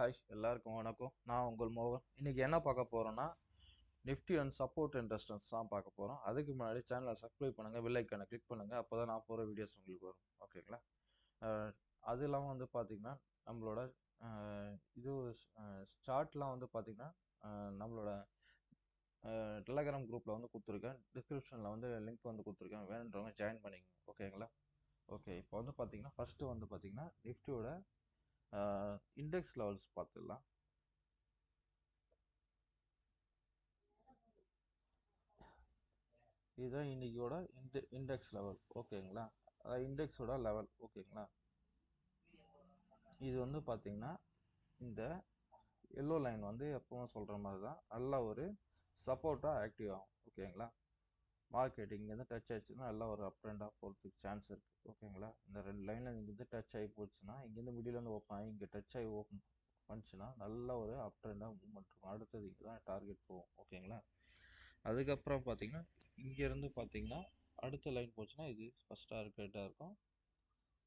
Hi எல்லாருக்கும் வணக்கம். நான் உங்கள் மோகன். இன்னைக்கு என்ன பார்க்க போகிறோன்னா Nifty and support and resistance தான் பார்க்க போகிறோம் அதுக்கு முன்னாடி சேனலை சப்ஸ்கிரைப் பண்ணுங்க வில்லைக்கான கிளிக் பண்ணுங்கள் அப்போ தான் நான் போகிற வீடியோஸ் உங்களுக்கு வரும். ஓகேங்களா அது இல்லாமல் வந்து பார்த்திங்கன்னா நம்மளோட இது ஸ்டார்ட்லாம் வந்து பார்த்திங்கன்னா நம்மளோட டெலகிராம் குரூப்பில் வந்து கொடுத்துருக்கேன். டிஸ்கிரிப்ஷனில் வந்து லிங்க் வந்து கொடுத்துருக்கேன். வேணுன்றவங்க ஜாயின் பண்ணிக்கங்க. ஓகேங்களா ஓகே இப்போ வந்து பார்த்தீங்கன்னா ஃபஸ்ட்டு வந்து பார்த்தீங்கன்னா நிஃப்டியோட இண்டெக்ஸ் லெவல்ஸ் பார்த்துடலாம். இதுதான் இன்னைக்கோட இண்டெ இண்டெக்ஸ் லெவல் ஓகேங்களா? அதாவது இண்டெக்ஸோட லெவல் ஓகேங்களா? இது வந்து பார்த்தீங்கன்னா இந்த எல்லோ லைன் வந்து எப்பவும் சொல்கிற மாதிரி தான். நல்ல ஒரு சப்போர்ட்டாக ஆக்டிவ் ஆகும். ஓகேங்களா? மார்க்கெட் இங்கேருந்து டச் ஆச்சுன்னா நல்லா ஒரு அப் ட்ரெண்டாக போகிறதுக்கு சான்ஸ் இருக்குது ஓகேங்களா இந்த ரெண்டு லைனில் இங்கேருந்து டச் ஆகி போச்சுன்னா இங்கேருந்து மிடிலேருந்து ஓப்பன் ஆகி இங்கே டச் ஆகி ஓப்பன் வந்துச்சுன்னா நல்ல ஒரு அப் ட்ரெண்டாக மூவ்மெண்ட் இருக்கும். அடுத்தது இங்கே தான் டார்கெட் போகும். ஓகேங்களா அதுக்கப்புறம் பார்த்தீங்கன்னா இங்கேருந்து பார்த்தீங்கன்னா அடுத்த லைன் போச்சுன்னா இது ஃபஸ்ட் டார்கெட்டாக இருக்கும்.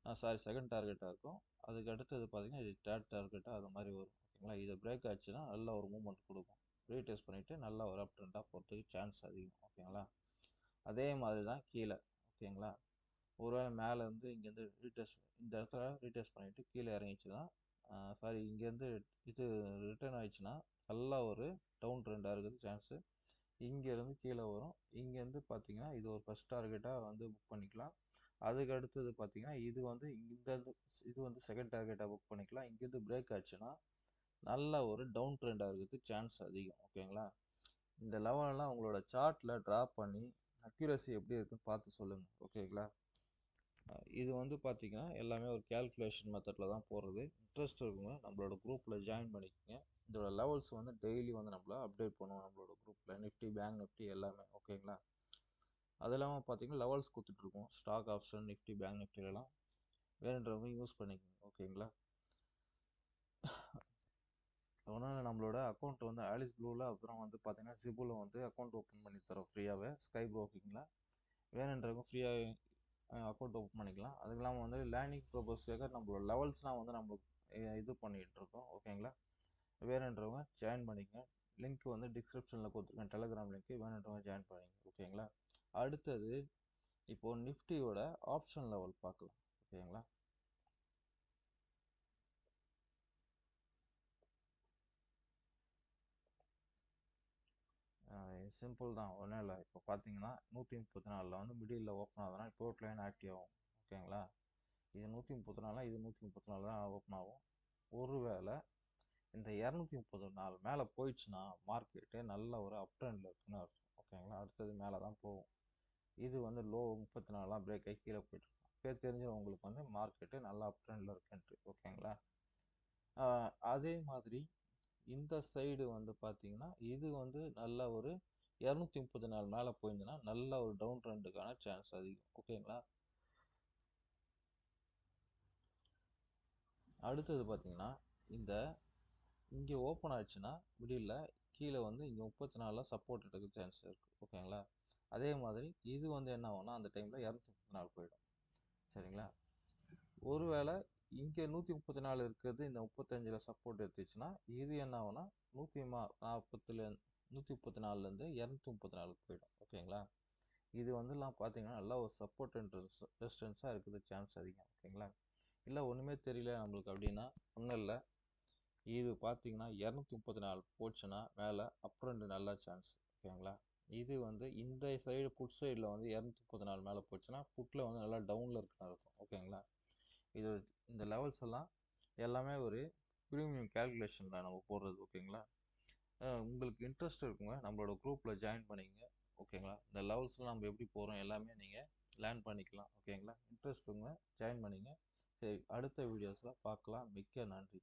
சாரி செகண்ட் டார்கெட்டாக இருக்கும். அதுக்கு அடுத்தது பார்த்தீங்கன்னா இது தேர்ட் டார்கெட்டாக அது மாதிரி வரும். ஓகேங்களா இதை பிரேக் ஆச்சுன்னா நல்ல ஒரு மூவ்மெண்ட் கொடுக்கும். ரீடெஸ்ட் பண்ணிவிட்டு நல்லா ஒரு அப் ட்ரெண்டாக போகிறதுக்கு சான்ஸ் அதிகம். ஓகேங்களா அதே மாதிரி தான் கீழே ஓகேங்களா? ஒருவேளை மேலே இருந்து இங்கேருந்து ரீடெஸ்ட் இந்த இடத்துல ரீடெஸ்ட் பண்ணிவிட்டு கீழே இறங்கிச்சுன்னா சாரி இங்கேருந்து இது ரிட்டர்ன் ஆயிடுச்சுன்னா நல்லா ஒரு டவுன் ட்ரெண்டாக இருக்குது சான்ஸு இங்கேருந்து கீழே வரும். இங்கேருந்து பார்த்தீங்கன்னா இது ஒரு ஃபஸ்ட் டார்கெட்டாக வந்து புக் பண்ணிக்கலாம். அதுக்கு அடுத்தது பார்த்தீங்கன்னா இது வந்து இந்த இது வந்து செகண்ட் டார்கெட்டாக புக் பண்ணிக்கலாம். இங்கேருந்து பிரேக் ஆச்சுன்னா நல்ல ஒரு டவுன் ட்ரெண்டாக இருக்கிறதுக்கு சான்ஸ் அதிகம் ஓகேங்களா? இந்த லெவலெலாம் உங்களோட சார்ட்டில் ட்ராப் பண்ணி அக்யூரசி எப்படி இருக்குன்னு பார்த்து சொல்லுங்கள் ஓகேங்களா இது வந்து பார்த்திங்கன்னா எல்லாமே ஒரு கேல்குலேஷன் மெத்தடில் தான் போடுறது. இன்ட்ரெஸ்ட் இருக்குங்க நம்மளோட குரூப்பில் ஜாயின் பண்ணிக்கோங்க. இதோட லெவல்ஸ் வந்து டெய்லி வந்து நம்மள அப்டேட் பண்ணுவோம் நம்மளோட குரூப்பில் நிஃப்டி பேங்க் நிஃப்டி எல்லாமே ஓகேங்களா அது இல்லாமல் பார்த்தீங்கன்னா லெவல்ஸ் கொடுத்துட்ருக்கோம். ஸ்டாக் ஆப்ஷன் நிஃப்டி பேங்க் நிஃப்டிலலாம் வேணுன்றவங்க யூஸ் பண்ணிக்கோங்க ஓகேங்களா ஒன்றும் நம்மளோட அக்கௌண்ட் வந்து ஆலிஸ் ப்ளூவில் அப்புறம் வந்து பார்த்தீங்கன்னா சிபுவில் வந்து அக்கௌண்ட் ஓப்பன் பண்ணி தரோம் ஃப்ரீயாகவே ஸ்கை ப்ரோக்கிங்கில் வேணுன்றவங்க ஃப்ரீயாக அக்கௌண்ட் ஓப்பன் பண்ணிக்கலாம். அதுக்கு இல்லாமல் வந்து லேர்னிங் ப்ரோபோஸ்க்காக நம்மளோட லெவல்ஸ்லாம் வந்து நம்ம இது பண்ணிகிட்டு இருக்கோம். ஓகேங்களா வேணுன்றவங்க ஜாயின் பண்ணிக்கங்க. லிங்க் வந்து டிஸ்கிரிப்ஷனில் கொடுத்துருக்கேன். டெலகிராம் லிங்க் வேணுன்றவங்க ஜாயின் பண்ணிங்க ஓகேங்களா அடுத்தது இப்போது நிஃப்டியோட ஆப்ஷன் லெவல் பார்க்கலாம். ஓகேங்களா சிம்பிள் தான். ஒன்றும் இல்லை. இப்போ பார்த்தீங்கன்னா நூற்றி முப்பத்தி நாலில் வந்து மிடில் ஓப்பன் ஆகுதுன்னா இப்போ ஒரு லைன் ஆக்டிவ் ஆகும் ஓகேங்களா இது நூற்றி முப்பத்தி நாலாம் இது நூற்றி முப்பத்தி நாலு தான் ஓப்பன் ஆகும். ஒருவேளை இந்த இரநூத்தி முப்பது நாள் மேலே போயிடுச்சுன்னா மார்க்கெட்டு நல்ல ஒரு அப் ட்ரெண்டில் இருக்குன்னு அர்த்தம். ஓகேங்களா அடுத்தது மேலே தான் போகும். இது வந்து லோ முப்பத்தி நாலாம் பிரேக் ஆகி கீழே போயிட்டுருக்கும். பேர் தெரிஞ்சவங்களுக்கு உங்களுக்கு வந்து மார்க்கெட்டு நல்லா அப் ட்ரெண்டில் இருக்குன்ட்டு ஓகேங்களா அதே மாதிரி இந்த சைடு வந்து பார்த்தீங்கன்னா இது வந்து நல்ல ஒரு இரநூத்தி முப்பது நாள் மேலே போயிருந்துன்னா நல்ல ஒரு டவுன் ட்ரெண்டுக்கான சான்ஸ் அதிகம். ஓகேங்களா அடுத்தது பார்த்தீங்கன்னா இந்த இங்கே ஓப்பன் ஆச்சுன்னா மிடில் கீழே வந்து இங்கே முப்பத்தி நாலில் சப்போர்ட் எடுக்க சான்ஸ் இருக்குது ஓகேங்களா அதே மாதிரி இது வந்து என்ன ஆகும்னா அந்த டைமில் இரநூத்தி முப்பத்தி நாலு போயிடும். சரிங்களா? ஒருவேளை இங்கே நூற்றி முப்பத்தி நாலு இருக்கிறது இந்த முப்பத்தஞ்சில் சப்போர்ட் எடுத்துச்சுன்னா இது என்ன ஆகும்னா நூற்றி மா நாற்பத்துல நூற்றி முப்பத்தி நாலுலேருந்து இரநூத்தி முப்பத்தி நாலுக்கு போயிடும். ஓகேங்களா? இது வந்துலாம் பார்த்தீங்கன்னா நல்லா ஒரு சப்போர்ட் அண்ட் ரெசிஸ்டன்ஸாக இருக்குது சான்ஸ் அதிகம். ஓகேங்களா? இல்லை ஒன்றுமே தெரியல நம்மளுக்கு அப்படின்னா ஒன்றும் இல்லை. இது பார்த்தீங்கன்னா இரநூத்தி முப்பத்தி நாலு போச்சுன்னா மேலே அப் ரெண்டு நல்ல சான்ஸ் ஓகேங்களா? இது வந்து இந்த சைடு புட் சைடில் வந்து இரநூத்தி முப்பத்தி நாலு மேலே போச்சுன்னா புட்டில் வந்து நல்லா டவுனில் இருக்குன்னு இருக்கும் ஓகேங்களா? இது இந்த லெவல்ஸ் எல்லாம் எல்லாமே ஒரு ப்ரீமியம் கேல்குலேஷனில் நம்ம போடுறது. ஓகேங்களா? உங்களுக்கு இன்ட்ரெஸ்ட் இருக்குங்க. நம்மளோட குரூப்பில் ஜாயின் பண்ணிங்க ஓகேங்களா இந்த லெவல்ஸ்லாம் நம்ம எப்படி போகிறோம் எல்லாமே நீங்கள் லேர்ன் பண்ணிக்கலாம். ஓகேங்களா இன்ட்ரெஸ்ட் இருக்குங்க. ஜாயின் பண்ணிங்க. சரி அடுத்த வீடியோஸில் பார்க்கலாம். மிக்க நன்றி.